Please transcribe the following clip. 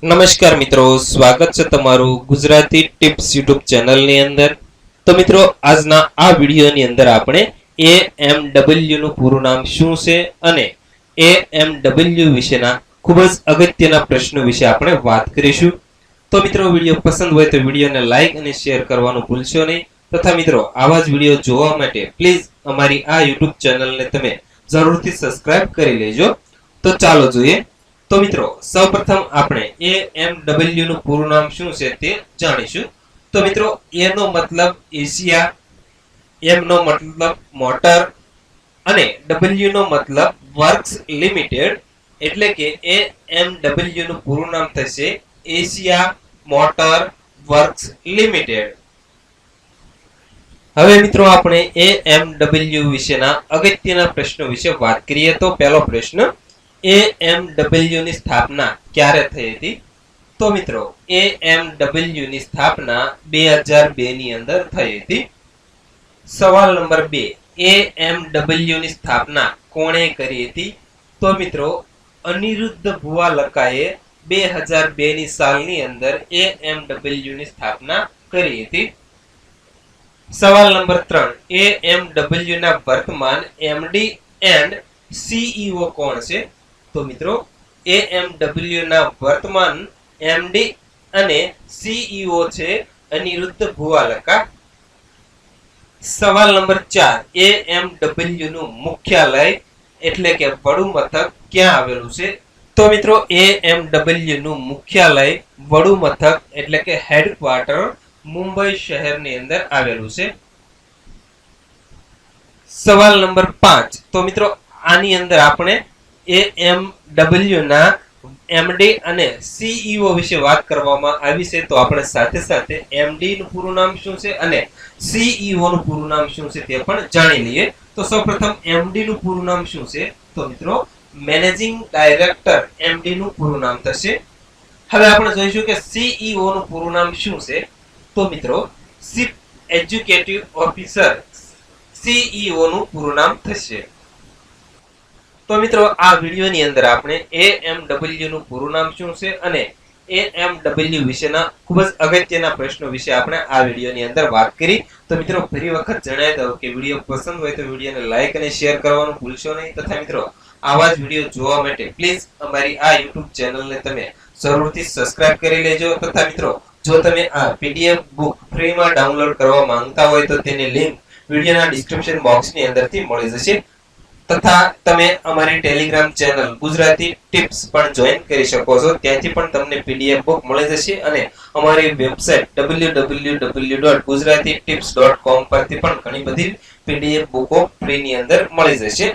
નમસ્કાર મિત્રો, સ્વાગત છે તમારું ગુજરાતી ટિપ્સ યુટ્યુબ ચેનલની અંદર. તો મિત્રો, આજના આ વિડીયોની અંદર આપણે એ એમ ડબલ્યુનું પૂરું નામ શું છે અને એ એમ ડબલ્યુ વિશેના ખૂબ જ અગત્યના પ્રશ્નો વિશે આપણે વાત કરીશું. તો મિત્રો, વીડિયો પસંદ હોય તો વિડીયોને લાઇક અને શેર કરવાનું ભૂલશો નહીં. તથા મિત્રો, આવા જ વીડિયો જોવા માટે પ્લીઝ અમારી આ યુટ્યુબ ચેનલને તમે જરૂરથી સબસ્ક્રાઇબ કરી લેજો. તો ચાલો જોઈએ તો મિત્રો, સૌપ્રથમ આપણે એ એમ ડબલ્યુ નું પૂરું નામ શું છે તે જાણીશું. તો મિત્રો એ નો મતલબ એશિયા એમ નો મતલબ મોટર અને ડબલ્યુ નો મતલબ વર્ક્સ લિમિટેડ. એટલે કે એ એમ ડબલ્યુ નું પૂરું નામ થશે એશિયા મોટર વર્ક્સ લિમિટેડ. હવે મિત્રો, આપણે એ એમ ડબલ્યુ વિશેના અગત્યના પ્રશ્નો વિશે વાત કરીએ. તો પહેલો પ્રશ્ન એ એમ ની સ્થાપના ક્યારે થઈ હતી? તો મિત્રો એ એમ ની સ્થાપના બે હજાર બે ની અંદર થઈ હતી. સવાલ નંબર બે એ એમ ની સ્થાપના કોણે કરી હતી? તો મિત્રો, અનિરુદ્ધ ભુવા લકાએ બે હજાર બે ની સાલની અંદર એ એમ ની સ્થાપના કરી હતી. સવાલ નંબર ત્રણ એ એમ ના વર્તમાન એમડી એન્ડ સીઈઓ કોણ છે? તો મિત્રો એ એમ ના વર્તમાન એમડી અને સીઈઓ છે અનિરુદ્ધ ભુવાલકા. સવાલ નંબર ચાર એ નું મુખ્યાલય એટલે કે વડુ મથક ક્યાં આવેલું છે? તો મિત્રો એ નું મુખ્યાલય વડુ મથક એટલે કે હેડક્વાર્ટર મુંબઈ શહેરની અંદર આવેલું છે. સવાલ નંબર પાંચ, તો મિત્રો, આની અંદર આપણે એ એમ ડબલ્યુ ના એમડી અને સીઈઓ વિશે વાત કરવામાં આવી છે. તો આપણે સાથે સાથે એમડી નું પૂરું નામ શું છે અને સીઈઓ નું પૂરું નામ શું છે તે પણ જાણી લઈએ. તો સૌપ્રથમ એમડી નું પૂરું નામ શું છે? તો મિત્રો મેનેજિંગ ડાયરેક્ટર એમડી નું પૂરું નામ થશે. હવે આપણે જોઈશું કે સીઈઓ નું પૂરું નામ શું છે. તો મિત્રો ચીફ એજ્યુકેટિવ ઓફિસર સીઈઓ નું પૂરું નામ થશે. તો મિત્રો, આ વિડીયોની અંદર આપણે એએમડબલ્યુ નું પૂરું નામ શું છે અને એએમડબલ્યુ વિશેના ખૂબ જ અગત્યના પ્રશ્નો વિશે આપણે આ વિડીયોની અંદર વાત કરી. તો મિત્રો, ફરી વખત જણાવી દઉં કે વીડિયો પસંદ હોય તો વિડીયોને લાઈક અને શેર કરવાનું ભૂલશો નહીં. તથા મિત્રો, આવા જ વીડિયો જોવા માટે પ્લીઝ અમારી આ યુટ્યુબ ચેનલને તમે જરૂરથી સબસ્ક્રાઇબ કરી લેજો. તથા મિત્રો, જો તમે આ પીડીએફ બુક ફ્રીમાં ડાઉનલોડ કરવા માંગતા હોય તો તેની લિંક વિડીયોના ડિસ્ક્રિપ્શન બોક્સની અંદરથી મળી જશે. તથા તમે અમારી ટેલિગ્રામ ચેનલ ગુજરાતી ટિપ્સ પણ જોઈન કરી શકો છો. ત્યાંથી પણ તમને પીડીએફ બુક મળી જશે અને અમારી વેબસાઇટ www.gujaratitips.com પરથી પણ ઘણી બધી પીડીએફ બુકો ફ્રીની અંદર મળી જશે.